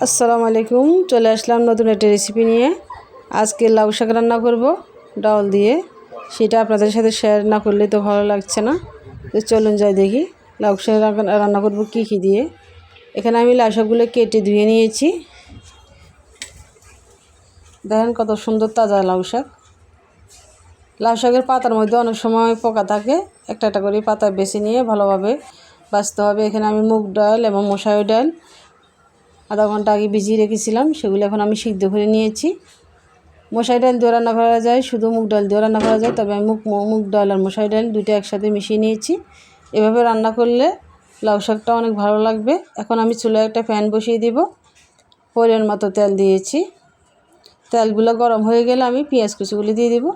আসসালামু আলাইকুম, চলে আসলাম নতুন একটা রেসিপি নিয়ে। আজকে লাউ শাক রান্না করব, ডাল দিয়ে। সেটা আপনাদের সাথে শেয়ার না করলে তো ভালো লাগছে না। তো চলুন যাই দেখি, লাউ শাক রান্না- করব কী কী দিয়ে। এখানে আমি লাউ শাকগুলো কেটে ধুয়ে নিয়েছি। দেখেন কত সুন্দর তাজা লাউ শাক। লাউ শাকের পাতার মধ্যে অনেক সময় পোকা থাকে, একটা একটা করে পাতা বেছে নিয়ে ভালোভাবে বাঁচতে হবে। এখানে আমি মুগ ডাল এবং মশারি ডাল আধা ঘণ্টা আগে ভিজিয়ে রেখেছিলাম, সেগুলো এখন আমি সিদ্ধ করে নিয়েছি। মশারি ডাল দিয়ে রান্না করা যায়, শুধু মুগ ডাল দিয়ে রান্না করা যায়, তবে আমি মুগ মুগ ডাল আর মশারি ডাল দুটো একসাথে মিশিয়ে নিয়েছি। এভাবে রান্না করলে লাউ শাকটা অনেক ভালো লাগবে। এখন আমি চুলায় একটা প্যান বসিয়ে দিব। পরিমাণ মতো তেল দিয়েছি। তেলগুলো গরম হয়ে গেলে আমি পেঁয়াজ কুচিগুলি দিয়ে দিব।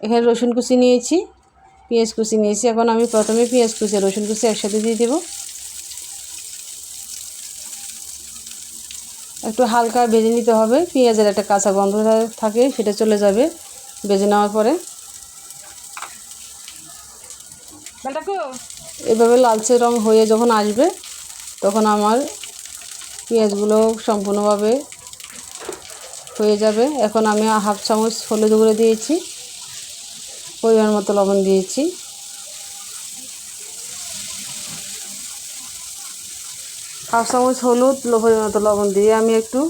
এখানে রসুন কুচি নিয়েছি। পেঁয়াজ কুচি নিয়েছি। এখন আমি প্রথমে পেঁয়াজ কুচি রসুন কুচি একসাথে দিয়ে দেবো। একটু হালকা ভেজে নিতে হবে। পেঁয়াজের একটা কাঁচা গন্ধ থাকে সেটা চলে যাবে ভেজে নেওয়ার পরে। এভাবে লালচে রং হয়ে যখন আসবে তখন আমার পেঁয়াজগুলো সম্পূর্ণভাবে হয়ে যাবে। এখন আমি হাফ চামচ হলুদ গুঁড়ো দিয়েছি পরিমাণ মতো লবণ দিয়েছি। হাফ চামচ হলুদ লোভের মতো লবণ দিয়ে আমি একটু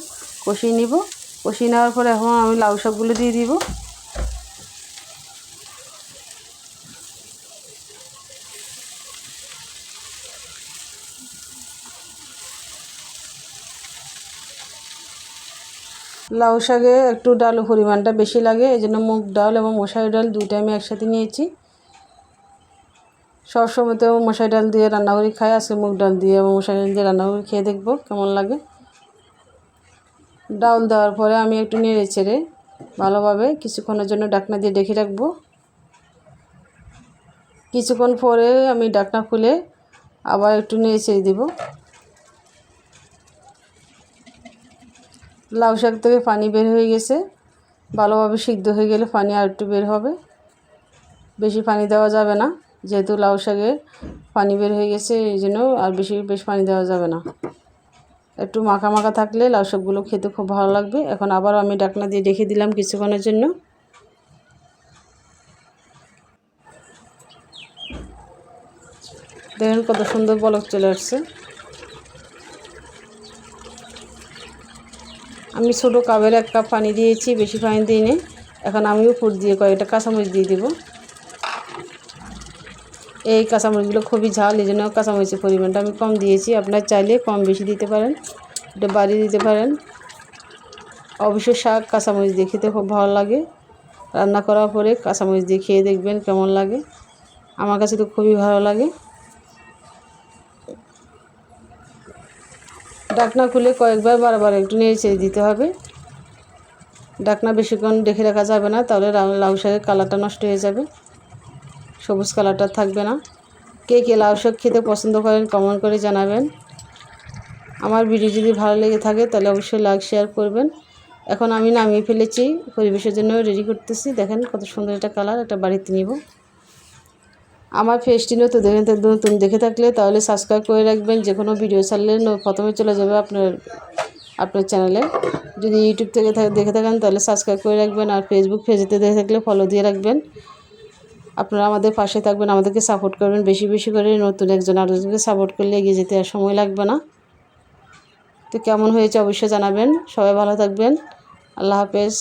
কষিয়ে নিব। কষিয়ে নেওয়ার পরে এখন আমি লাউ শাকগুলো দিয়ে দিব। লাউ শাকে একটু ডাল পরিমাণটা বেশি লাগে এই জন্য মুগ ডাল এবং মশারি ডাল দুইটা আমি একসাথে নিয়েছি। সবসময় তো মশারি ডাল দিয়ে রান্না করি খাই, আজকে মুগ ডাল দিয়ে এবং মশারি ডাল দিয়ে রান্না করে খেয়ে দেখব কেমন লাগে। ডাল দেওয়ার পরে আমি একটু নেড়ে চেড়ে ভালোভাবে কিছুক্ষণের জন্য ডাকনা দিয়ে ডেকে রাখব। কিছুক্ষণ পরে আমি ডাকনা খুলে আবার একটু নেড়ে চেড়ে দেবো। লাউ শাক থেকে পানি বের হয়ে গেছে, ভালোভাবে সিদ্ধ হয়ে গেলে পানি আর একটু বের হবে। বেশি পানি দেওয়া যাবে না। যেহেতু লাউ শাকের পানি বের হয়ে গেছে, এই জন্য আর বেশি বেশ পানি দেওয়া যাবে না। একটু মাখা মাখা থাকলে লাউ শাকগুলো খেতে খুব ভালো লাগবে। এখন আবার আমি ডাকনা দিয়ে রেখে দিলাম কিছুক্ষণের জন্য। দেখেন কত সুন্দর বলক চলে আসছে। আমি ছোটো কাপের এক কাপ পানি দিয়েছি, বেশি পানি দিইনি। এখন আমিও উপর দিয়ে কয়েকটা কাঁচামরিচ দিয়ে দেবো। এই কাঁচামরিচগুলো খুবই ঝাল, এই জন্য কাঁচামরিচের পরিমাণটা আমি কম দিয়েছি। আপনার চাইলে কম বেশি দিতে পারেন এটা বাড়িয়ে দিতে পারেন। অবশ্যই শাক, কাঁচামরিচ দিয়ে খেতে খুব ভালো লাগে। রান্না করার পরে কাঁচামরিচ দিয়ে খেয়ে দেখবেন কেমন লাগে। আমার কাছে তো খুবই ভালো লাগে। ডাকনা খুলে কয়েকবার বারবার একটু নেড়ে চেড়ে দিতে হবে। ডাকনা বেশিক্ষণ দেখে রাখা যাবে না, তাহলে লাউ শাকের কালারটা নষ্ট হয়ে যাবে। সবুজ কালারটা থাকবে না। কে কে লাউ শাক খেতে পছন্দ করেন কমেন্ট করে জানাবেন। আমার ভিডিও যদি ভালো লেগে থাকে, তাহলে অবশ্যই লাইক শেয়ার করবেন। এখন আমি নামিয়ে ফেলেছি, পরিবেশের জন্য রেডি করতেছি। দেখেন কত সুন্দর একটা কালার একটা বাড়িতে নিব। আমার ফেসটি নতুন দেখে নতুন দেখে থাকলে তাহলে সাবস্ক্রাইব করে রাখবেন। যে কোনো ভিডিও ছাড়লে প্রথমে চলে যাবে আপনার আপনার চ্যানেলে যদি ইউটিউব থেকে দেখে থাকেন, তাহলে সাবস্ক্রাইব করে রাখবেন। আর ফেসবুক পেজেতে দেখে থাকলে ফলো দিয়ে রাখবেন। আপনারা আমাদের পাশে থাকবেন, আমাদেরকে সাপোর্ট করবেন, বেশি বেশি করে নতুন একজন আরেকজনকে সাপোর্ট করলে এগিয়ে যেতে আর সময় লাগবে না। তো কেমন হয়েছে অবশ্যই জানাবেন। সবাই ভালো থাকবেন। আল্লাহ হাফেজ।